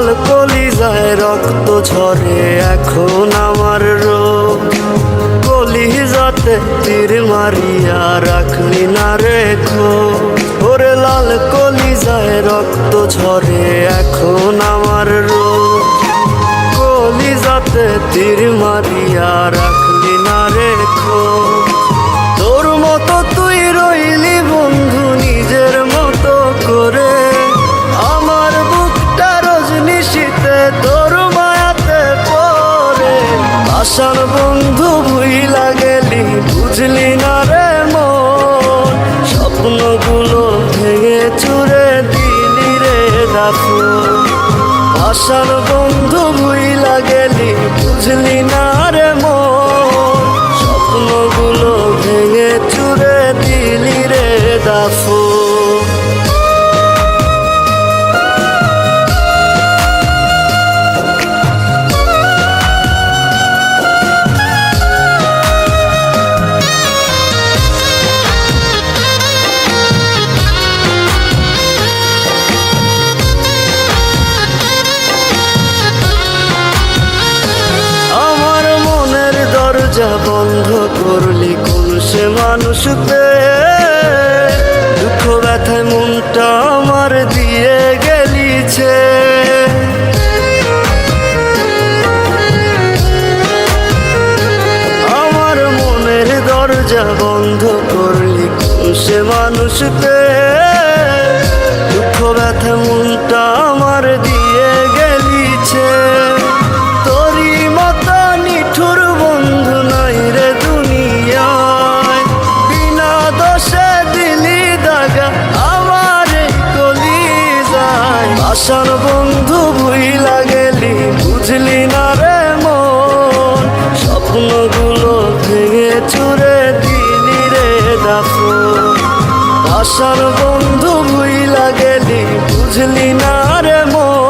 লাল কলি যায় রক্ত ঝরে, এখন আমার রোগ। কলি যাতে তীর মারিয়া রাখলি না রেখো ওরে লাল কলি যায় রক্ত ঝরে, এখন আমার রোগ। কলি যাতে তীর আশার বন্ধু ভুইলা গেলি বুঝলি না রে মন? স্বপ্নগুলো ভেঙে চুরে দিলি রে দাসু আশার বন্ধু ভুইলা গেলি বুঝলি না রে মানুষ দুঃখ ব্যথায় মনটা আমার দিয়ে গেলিছে। আমার মনের দরজা বন্ধ করলি, সে মানুষ দুঃখ ব্যথা মনটা দেখো আশার বন্ধু ভুইলা গেলি বুঝলি না রে মন।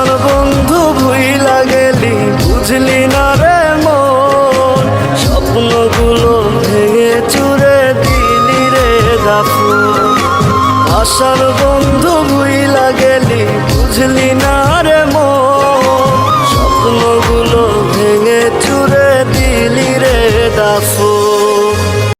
আমার বন্ধু ভুইলা লাগেলি বুঝলি না রে মন। স্বপ্নগুলো ভেঙে চুরে দিলি রে গাফু আশার বন্ধু ভুইলা গেলি, বুঝলি না